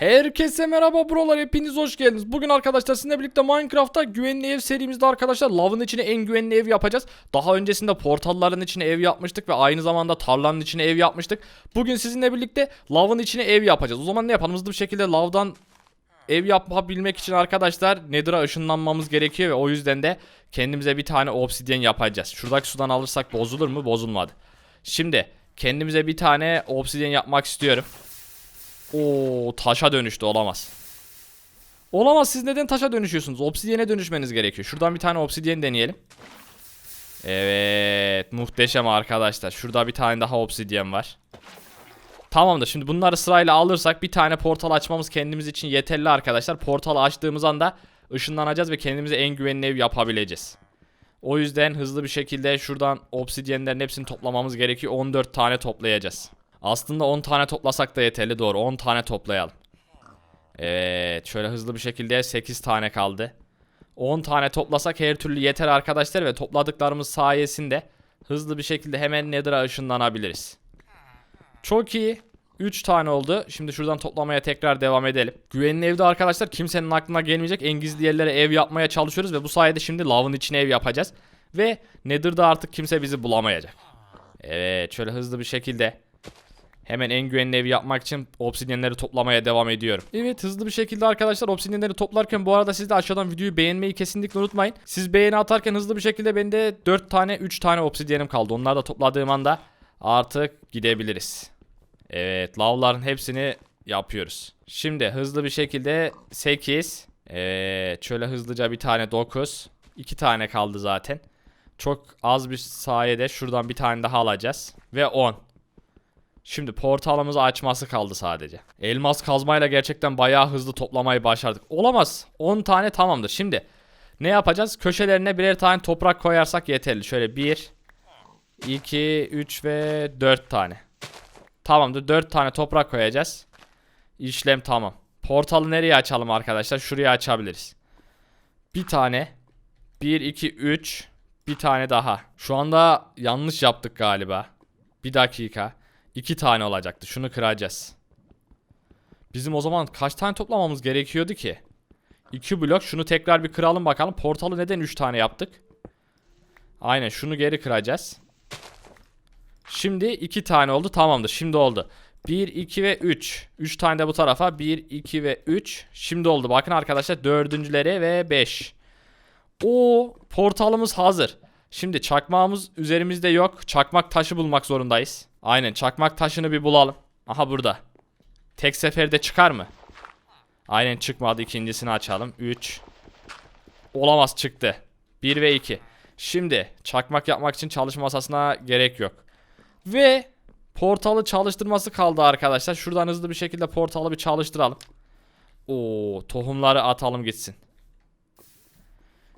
Herkese merhaba buralar hepiniz hoş geldiniz. Bugün arkadaşlar sizinle birlikte Minecraft'ta güvenli ev serimizde arkadaşlar lavın içine en güvenli ev yapacağız. Daha öncesinde portalların içine ev yapmıştık ve aynı zamanda tarlanın içine ev yapmıştık. Bugün sizinle birlikte lavın içine ev yapacağız. O zaman ne yapalım hızlı bir şekilde lavdan ev yapabilmek için arkadaşlar Nether'a ışınlanmamız gerekiyor ve o yüzden de kendimize bir tane obsidyen yapacağız. Şuradaki sudan alırsak bozulur mu? Bozulmadı. Şimdi kendimize bir tane obsidyen yapmak istiyorum. Oo taşa dönüştü olamaz. Olamaz siz neden taşa dönüşüyorsunuz? Obsidyene dönüşmeniz gerekiyor. Şuradan bir tane obsidyen deneyelim. Evet muhteşem arkadaşlar. Şurada bir tane daha obsidyen var. Tamamdır şimdi bunları sırayla alırsak bir tane portal açmamız kendimiz için yeterli arkadaşlar. Portalı açtığımız anda ışınlanacağız ve kendimize en güvenli ev yapabileceğiz. O yüzden hızlı bir şekilde şuradan obsidyenlerin hepsini toplamamız gerekiyor. 14 tane toplayacağız. Aslında 10 tane toplasak da yeterli doğru. 10 tane toplayalım. Evet şöyle hızlı bir şekilde 8 tane kaldı. 10 tane toplasak her türlü yeter arkadaşlar ve topladıklarımız sayesinde hızlı bir şekilde hemen Nether'a ışınlanabiliriz. Çok iyi. 3 tane oldu. Şimdi şuradan toplamaya tekrar devam edelim. Güvenli evde arkadaşlar kimsenin aklına gelmeyecek en gizli yerlere ev yapmaya çalışıyoruz ve bu sayede şimdi lavın içine ev yapacağız. Ve Nether'da artık kimse bizi bulamayacak. Evet şöyle hızlı bir şekilde Hemen en güvenli evi yapmak için obsidyenleri toplamaya devam ediyorum. Evet hızlı bir şekilde arkadaşlar obsidyenleri toplarken bu arada siz de aşağıdan videoyu beğenmeyi kesinlikle unutmayın. Siz beğeni atarken hızlı bir şekilde bende 4 tane 3 tane obsidyenim kaldı. Onları da topladığım anda artık gidebiliriz. Evet lavların hepsini yapıyoruz. Şimdi hızlı bir şekilde 8. Evet şöyle hızlıca bir tane 9. 2 tane kaldı zaten. Çok az bir sayede şuradan bir tane daha alacağız. Ve 10. Şimdi portalımızı açması kaldı sadece. Elmas kazmayla gerçekten bayağı hızlı toplamayı başardık. Olamaz. 10 tane tamamdır. Şimdi ne yapacağız? Köşelerine birer tane toprak koyarsak yeterli. Şöyle 1, 2, 3 ve 4 tane. Tamamdır. 4 tane toprak koyacağız. İşlem tamam. Portalı nereye açalım arkadaşlar? Şuraya açabiliriz. Bir tane. 1, 2, 3. Bir tane daha. Şu anda yanlış yaptık galiba. Bir dakika. İki tane olacaktı. Şunu kıracağız. Bizim o zaman kaç tane toplamamız gerekiyordu ki? İki blok. Şunu tekrar bir kıralım bakalım. Portalı neden üç tane yaptık? Aynen şunu geri kıracağız. Şimdi iki tane oldu. Tamamdır. Şimdi oldu. 1, 2 ve 3. 3 tane de bu tarafa. 1, 2 ve 3. Şimdi oldu. Bakın arkadaşlar dördüncüleri ve 5. O portalımız hazır. Şimdi çakmağımız üzerimizde yok. Çakmak taşı bulmak zorundayız. Aynen çakmak taşını bir bulalım. Aha burada. Tek seferde çıkar mı? Aynen çıkmadı. İkincisini açalım. 3. Olamaz çıktı. 1 ve 2. Şimdi çakmak yapmak için çalışma masasına gerek yok. Ve portalı çalıştırması kaldı arkadaşlar. Şuradan hızlı bir şekilde portalı bir çalıştıralım. Oo, tohumları atalım gitsin.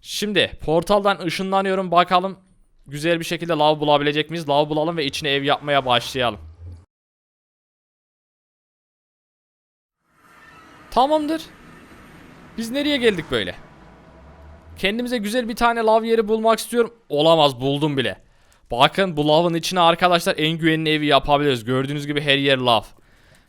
Şimdi portaldan ışınlanıyorum bakalım güzel bir şekilde lav bulabilecek miyiz? Lav bulalım ve içine ev yapmaya başlayalım. Tamamdır. Biz nereye geldik böyle? Kendimize güzel bir tane lav yeri bulmak istiyorum. Olamaz buldum bile. Bakın bu lavın içine arkadaşlar en güvenli evi yapabiliriz. Gördüğünüz gibi her yer lav.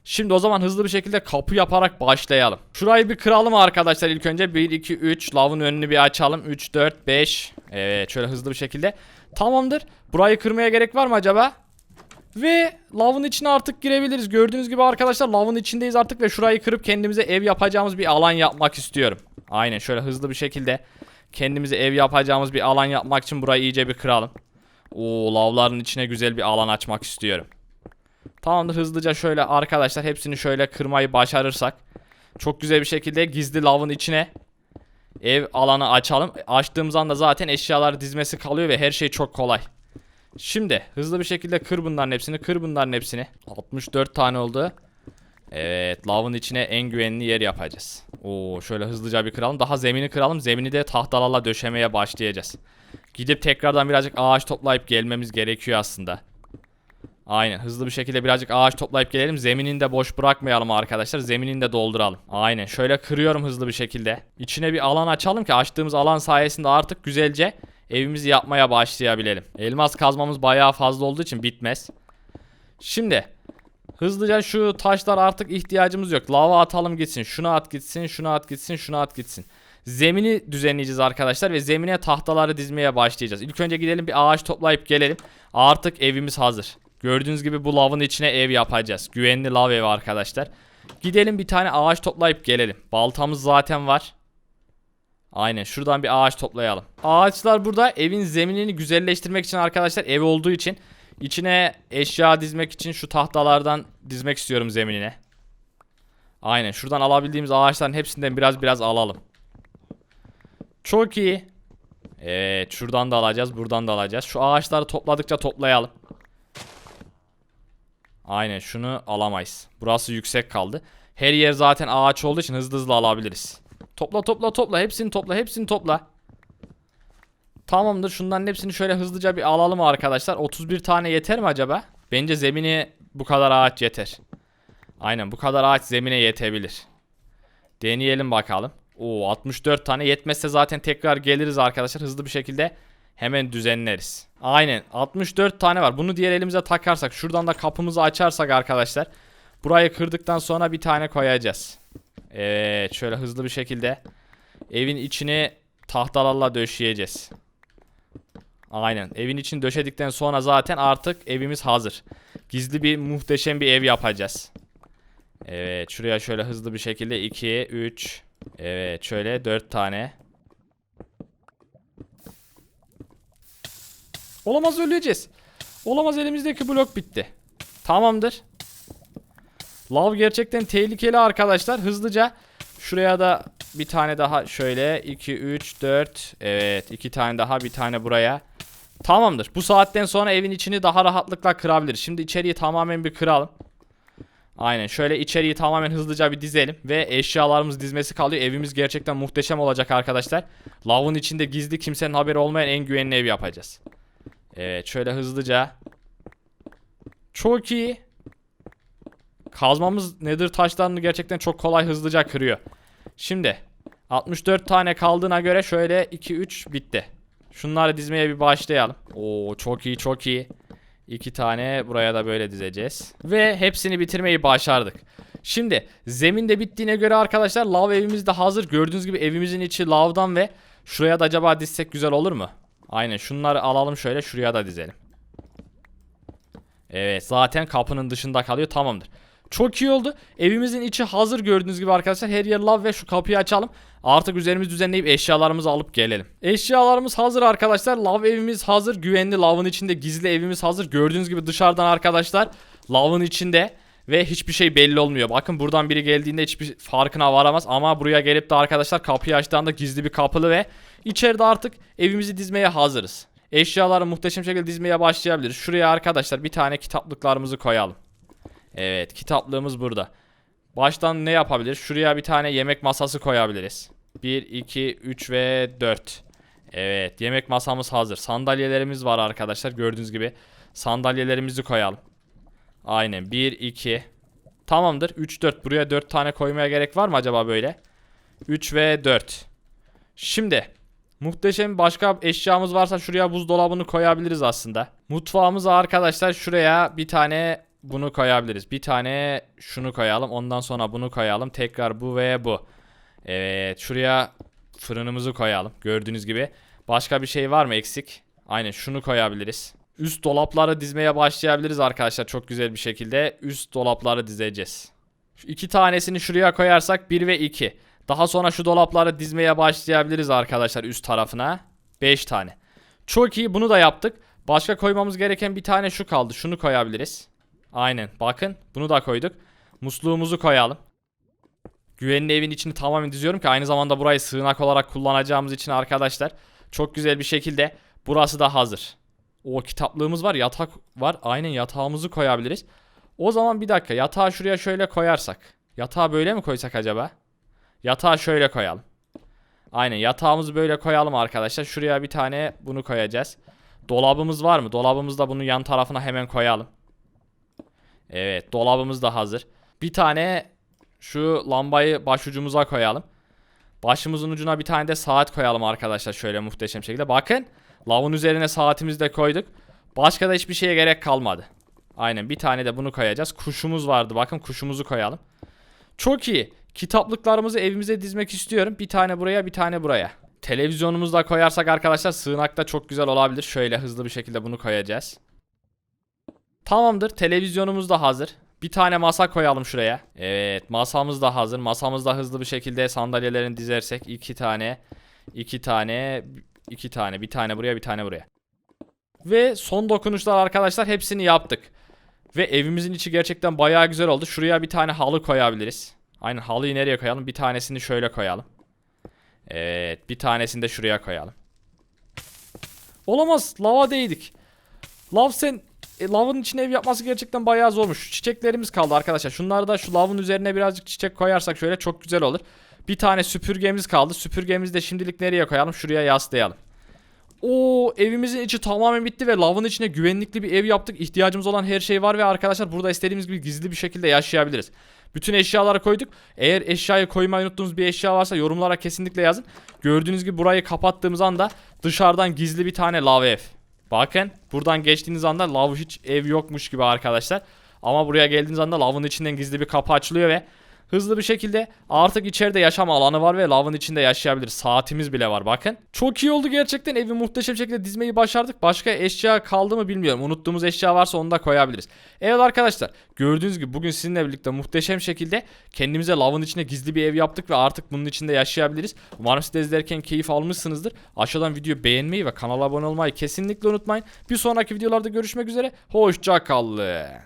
Şimdi o zaman hızlı bir şekilde kapı yaparak başlayalım. Şurayı bir kıralım arkadaşlar ilk önce. 1, 2, 3. Lavın önünü bir açalım. 3, 4, 5. Evet şöyle hızlı bir şekilde. Tamamdır. Burayı kırmaya gerek var mı acaba? Ve lavın içine artık girebiliriz. Gördüğünüz gibi arkadaşlar lavın içindeyiz artık ve şurayı kırıp kendimize ev yapacağımız bir alan yapmak istiyorum. Aynen şöyle hızlı bir şekilde kendimize ev yapacağımız bir alan yapmak için burayı iyice bir kıralım. Oo lavların içine güzel bir alan açmak istiyorum. Tamamdır hızlıca şöyle arkadaşlar hepsini şöyle kırmayı başarırsak çok güzel bir şekilde gizli lavın içine ev alanı açalım. Açtığımız anda zaten eşyalar dizmesi kalıyor ve her şey çok kolay. Şimdi hızlı bir şekilde kır bunların hepsini kır bunların hepsini. 64 tane oldu. Evet lavın içine en güvenli yer yapacağız. Oo şöyle hızlıca bir kıralım. Daha zemini kıralım. Zemini de tahtalarla döşemeye başlayacağız. Gidip tekrardan birazcık ağaç toplayıp gelmemiz gerekiyor aslında. Aynen hızlı bir şekilde birazcık ağaç toplayıp gelelim. Zeminini de boş bırakmayalım arkadaşlar. Zeminini de dolduralım. Aynen şöyle kırıyorum hızlı bir şekilde. İçine bir alan açalım ki açtığımız alan sayesinde artık güzelce evimizi yapmaya başlayabilelim. Elmas kazmamız bayağı fazla olduğu için bitmez. Şimdi Hızlıca şu taşlar artık ihtiyacımız yok. Lava atalım gitsin. Şunu at gitsin, şunu at gitsin, şunu at gitsin. Zemini düzenleyeceğiz arkadaşlar ve zemine tahtaları dizmeye başlayacağız. İlk önce gidelim bir ağaç toplayıp gelelim. Artık evimiz hazır. Gördüğünüz gibi bu lavın içine ev yapacağız. Güvenli lav evi arkadaşlar. Gidelim bir tane ağaç toplayıp gelelim. Baltamız zaten var. Aynen şuradan bir ağaç toplayalım. Ağaçlar burada evin zeminini güzelleştirmek için arkadaşlar ev olduğu için içine eşya dizmek için şu tahtalardan dizmek istiyorum zeminine. Aynen şuradan alabildiğimiz ağaçların hepsinden biraz biraz alalım. Çok iyi. Evet şuradan da alacağız buradan da alacağız. Şu ağaçları topladıkça toplayalım. Aynen şunu alamayız. Burası yüksek kaldı. Her yer zaten ağaç olduğu için hızlı hızlı alabiliriz. Topla topla topla hepsini topla hepsini topla. Tamamdır şunların hepsini şöyle hızlıca bir alalım arkadaşlar. 31 tane yeter mi acaba? Bence zemini bu kadar ağaç yeter. Aynen bu kadar ağaç zemine yetebilir. Deneyelim bakalım. Oo 64 tane yetmezse zaten tekrar geliriz arkadaşlar hızlı bir şekilde hemen düzenleriz. Aynen 64 tane var. Bunu diğer elimize takarsak şuradan da kapımızı açarsak arkadaşlar burayı kırdıktan sonra bir tane koyacağız. Evet şöyle hızlı bir şekilde evin içini tahtalarla döşeyeceğiz. Aynen evin için döşedikten sonra zaten artık evimiz hazır. Gizli bir muhteşem bir ev yapacağız. Evet şuraya şöyle hızlı bir şekilde 2 3 Evet şöyle 4 tane. Olamaz öleceğiz. Olamaz elimizdeki blok bitti. Tamamdır. Lav gerçekten tehlikeli arkadaşlar. Hızlıca şuraya da bir tane daha şöyle 2 3 4 evet iki tane daha bir tane buraya. Tamamdır. Bu saatten sonra evin içini daha rahatlıkla kırabiliriz. Şimdi içeriği tamamen bir kıralım. Aynen şöyle içeriği tamamen hızlıca bir dizelim ve eşyalarımız dizmesi kalıyor. Evimiz gerçekten muhteşem olacak arkadaşlar. Lavın içinde gizli kimsenin haberi olmayan en güvenli ev yapacağız. Evet şöyle hızlıca. Çok iyi. Kazmamız nedir taşlarını gerçekten çok kolay hızlıca kırıyor. Şimdi 64 tane kaldığına göre şöyle 2 3 bitti. Şunları dizmeye bir başlayalım. Oo çok iyi çok iyi. İki tane buraya da böyle dizeceğiz. Ve hepsini bitirmeyi başardık. Şimdi zemin de bittiğine göre arkadaşlar lav evimiz de hazır. Gördüğünüz gibi evimizin içi lavdan ve şuraya da acaba dizsek güzel olur mu? Aynen şunları alalım şöyle şuraya da dizelim. Evet zaten kapının dışında kalıyor tamamdır. Çok iyi oldu. Evimizin içi hazır gördüğünüz gibi arkadaşlar. Her yer lav ve şu kapıyı açalım. Artık üzerimizi düzenleyip eşyalarımızı alıp gelelim. Eşyalarımız hazır arkadaşlar. Lav evimiz hazır. Güvenli lavın içinde gizli evimiz hazır. Gördüğünüz gibi dışarıdan arkadaşlar lavın içinde ve hiçbir şey belli olmuyor. Bakın buradan biri geldiğinde hiçbir farkına varamaz ama buraya gelip de arkadaşlar kapıyı açtığında gizli bir kapılı ve içeride artık evimizi dizmeye hazırız. Eşyaları muhteşem şekilde dizmeye başlayabiliriz. Şuraya arkadaşlar bir tane kitaplıklarımızı koyalım. Evet kitaplığımız burada. Baştan ne yapabiliriz? Şuraya bir tane yemek masası koyabiliriz. 1, 2, 3 ve 4. Evet yemek masamız hazır. Sandalyelerimiz var arkadaşlar gördüğünüz gibi. Sandalyelerimizi koyalım. Aynen 1, 2. Tamamdır 3, 4. Buraya 4 tane koymaya gerek var mı acaba böyle? 3 ve 4. Şimdi muhteşem başka eşyamız varsa şuraya buzdolabını koyabiliriz aslında. Mutfağımıza arkadaşlar şuraya bir tane bunu koyabiliriz. Bir tane şunu koyalım. Ondan sonra bunu koyalım. Tekrar bu ve bu. Evet şuraya fırınımızı koyalım. Gördüğünüz gibi. Başka bir şey var mı eksik? Aynen şunu koyabiliriz. Üst dolapları dizmeye başlayabiliriz arkadaşlar. Çok güzel bir şekilde üst dolapları dizeceğiz. Şu iki tanesini şuraya koyarsak 1 ve 2. Daha sonra şu dolapları dizmeye başlayabiliriz arkadaşlar üst tarafına. 5 tane. Çok iyi bunu da yaptık. Başka koymamız gereken bir tane şu kaldı. Şunu koyabiliriz. Aynen bakın bunu da koyduk. Musluğumuzu koyalım. Güvenli evin içini tamamen diziyorum ki aynı zamanda burayı sığınak olarak kullanacağımız için arkadaşlar. Çok güzel bir şekilde burası da hazır. O kitaplığımız var yatak var aynen yatağımızı koyabiliriz. O zaman bir dakika yatağı şuraya şöyle koyarsak. Yatağı böyle mi koysak acaba? Yatağı şöyle koyalım. Aynen yatağımızı böyle koyalım arkadaşlar. Şuraya bir tane bunu koyacağız. Dolabımız var mı? Dolabımızda bunu yan tarafına hemen koyalım. Evet dolabımız da hazır. Bir tane şu lambayı başucumuza koyalım. Başımızın ucuna bir tane de saat koyalım arkadaşlar şöyle muhteşem şekilde. Bakın lavın üzerine saatimizi de koyduk. Başka da hiçbir şeye gerek kalmadı. Aynen bir tane de bunu koyacağız. Kuşumuz vardı bakın kuşumuzu koyalım. Çok iyi. Kitaplıklarımızı evimize dizmek istiyorum. Bir tane buraya bir tane buraya. Televizyonumuzu da koyarsak arkadaşlar sığınakta çok güzel olabilir. Şöyle hızlı bir şekilde bunu koyacağız. Tamamdır. Televizyonumuz da hazır. Bir tane masa koyalım şuraya. Evet masamız da hazır. Masamız da hızlı bir şekilde sandalyelerini dizersek iki tane, iki tane, iki tane, bir tane buraya, bir tane buraya. Ve son dokunuşlar arkadaşlar hepsini yaptık. Ve evimizin içi gerçekten bayağı güzel oldu. Şuraya bir tane halı koyabiliriz. Aynen halıyı nereye koyalım? Bir tanesini şöyle koyalım. Evet bir tanesini de şuraya koyalım. Olamaz lava değdik. Lav sen e, lavın içine ev yapması gerçekten bayağı zormuş. Çiçeklerimiz kaldı arkadaşlar. Şunları da şu lavın üzerine birazcık çiçek koyarsak şöyle çok güzel olur. Bir tane süpürgemiz kaldı. Süpürgemizi de şimdilik nereye koyalım? Şuraya yaslayalım. Oo evimizin içi tamamen bitti ve lavın içine güvenlikli bir ev yaptık. İhtiyacımız olan her şey var ve arkadaşlar burada istediğimiz gibi gizli bir şekilde yaşayabiliriz. Bütün eşyaları koyduk. Eğer eşyayı koymayı unuttuğunuz bir eşya varsa yorumlara kesinlikle yazın. Gördüğünüz gibi burayı kapattığımız anda dışarıdan gizli bir tane lav ev. Bakın buradan geçtiğiniz anda lav hiç ev yokmuş gibi arkadaşlar. Ama buraya geldiğiniz anda lavın içinden gizli bir kapı açılıyor ve hızlı bir şekilde artık içeride yaşam alanı var ve lavın içinde yaşayabiliriz. Saatimiz bile var bakın. Çok iyi oldu gerçekten. Evi muhteşem şekilde dizmeyi başardık. Başka eşya kaldı mı bilmiyorum. Unuttuğumuz eşya varsa onu da koyabiliriz. Evet arkadaşlar gördüğünüz gibi bugün sizinle birlikte muhteşem şekilde kendimize lavın içine gizli bir ev yaptık ve artık bunun içinde yaşayabiliriz. Umarım siz de izlerken keyif almışsınızdır. Aşağıdan videoyu beğenmeyi ve kanala abone olmayı kesinlikle unutmayın. Bir sonraki videolarda görüşmek üzere. Hoşça kalın.